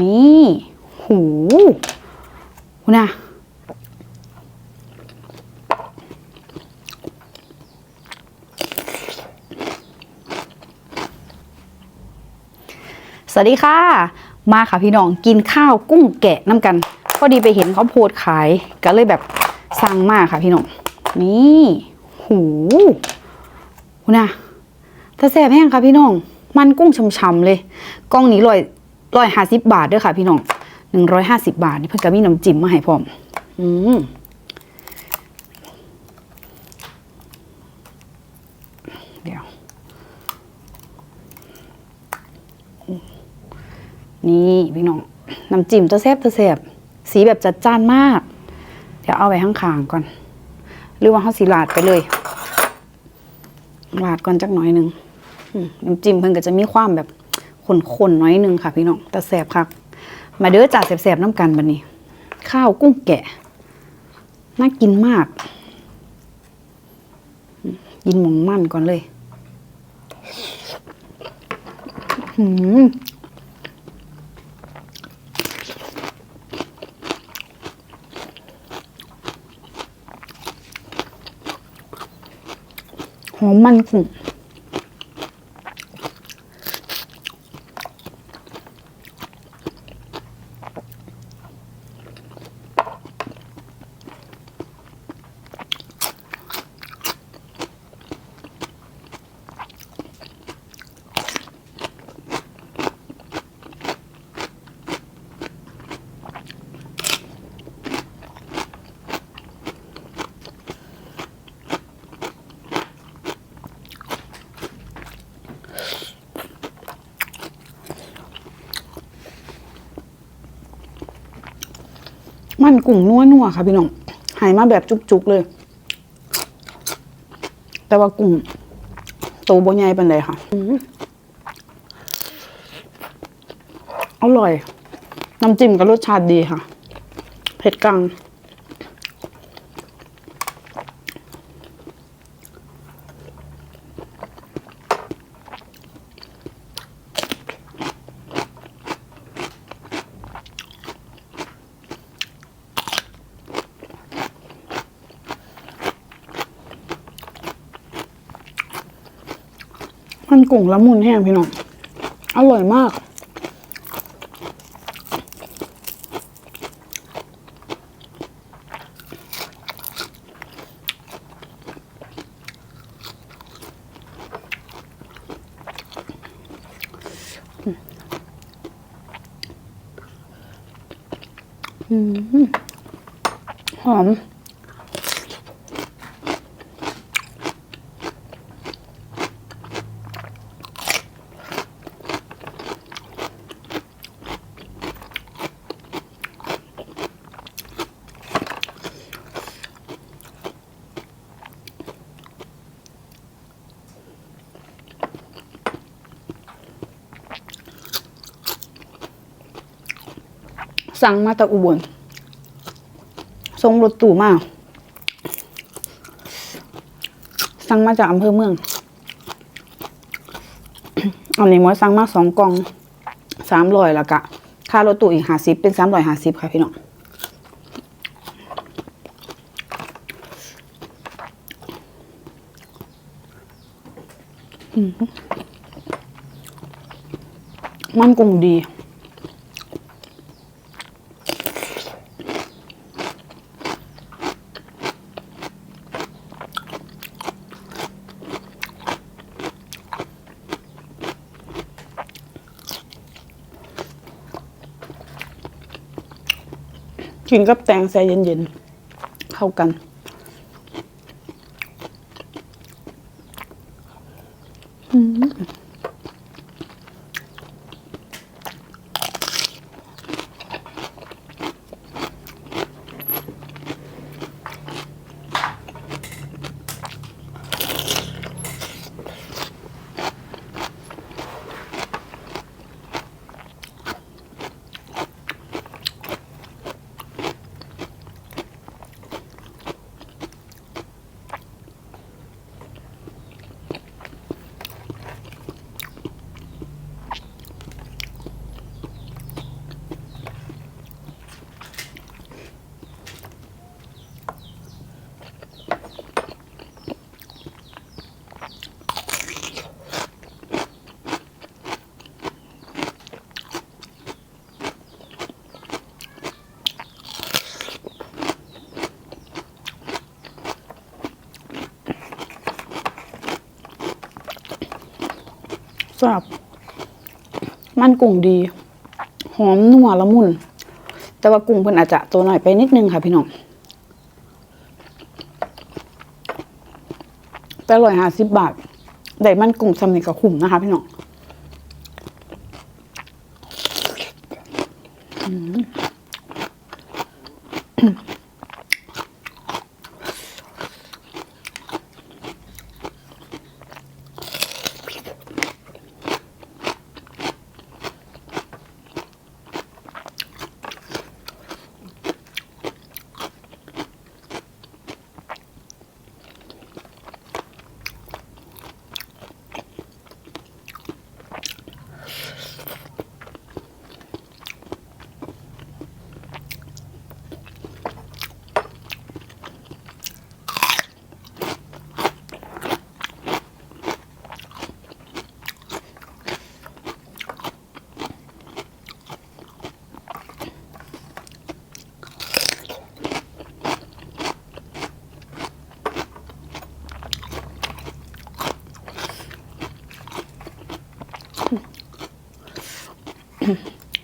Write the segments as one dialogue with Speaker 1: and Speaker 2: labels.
Speaker 1: นี่หูนะสวัสดีค่ะ มาค่ะพี่น้องกินข้าวกุ้งแกะน้ำกันพอดีไปเห็นเขาโพสขายก็เลยแบบสั่งมากค่ะพี่น้องนี่หูหูนะถ้าแซ่บแห้งค่ะพี่น้อง มันกุ้งช่ำๆเลยกล้องนี้ร้อย ร้อยห้าสิบบาทเด้วยค่ะ พี่น้องหนึ่งร้อยห้าสิบบาท นี่เพิ่นก็มีน้ำจิ้มมาให้พร้อม อืมเดี๋ยว นี่พี่น้อง น้ำจิ้มตัวแซ่บตัวแซ่บสีแบบจัดจ้านมาก เดี๋ยวเอาไว้ข้างๆก่อน หรือว่าเขาสีลาดไปเลยลาดก่อนจักหน่อยหนึ่งน้ำจิ้มเพิ่นก็จะมีความแบบ ขนๆน้อยนึงค่ะพี่น้องแต่แซ่บคักมาเด้อจ่าแซ่บๆน้ำกันบัดนี้ ข้าวกุ้งแกะน่ากินมาก กินหมองมั่นก่อนเลยหืมหอมมันกุ้ง มันกุ้งนัวนัวค่ะพี่น้องหายมาแบบจุกๆเลย แต่ว่ากุ้งโตวบ่ใหญ่ปานไรค่ะอืมอร่อย น้ำจิ้มก็รสชาติดีค่ะ เผ็ดกลาง มันกุ้งละมุนแห้งพี่น้อง อร่อยมากอืมหอม สั่งมาจากอุบลส่งรถตู้มาสั่งมาจากอำเภอเมือง อันนี้มอสั่งมาสองกล่องสามร้อยล้วกะ ค่ารถตู้อีกห้าสิบเป็นสามร้อยห้าสิบค่ะพี่น้องอืมมันกุ้งดี กินกับแตงแซ่เย็นๆ เข้ากัน อ จับมันกุ้งดี หอมนัวละมุน แต่ว่ากุ้งเพิ่นอาจจะตัวหน่อยไปนิดนึงค่ะพี่น้องแต่ร้อยห้าสิบบาทได้มันกุ้งสำเนีกับคุ้มนะคะพี่น้องอืม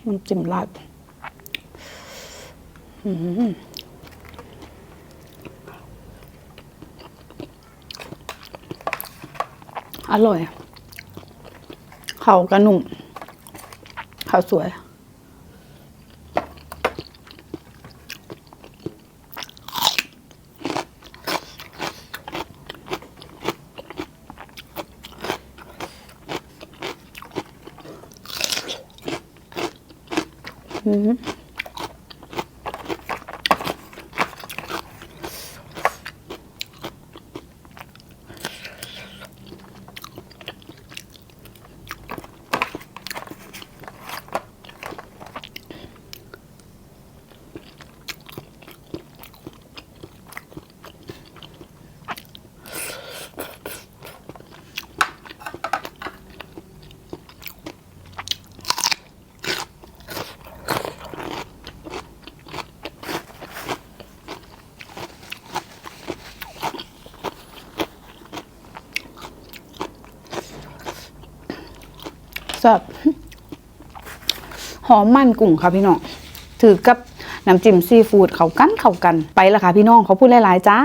Speaker 1: มันจิ้มลาดอร่อย เขากระหนุ่มเขาสวย อื แซ่บหอมมันกุ้งค่ะพี่น้อง ถือกับน้ำจิ้มซีฟู้ดเขากันเขากันไปละค่ะพี่น้องเขาพูดหลายๆจ้า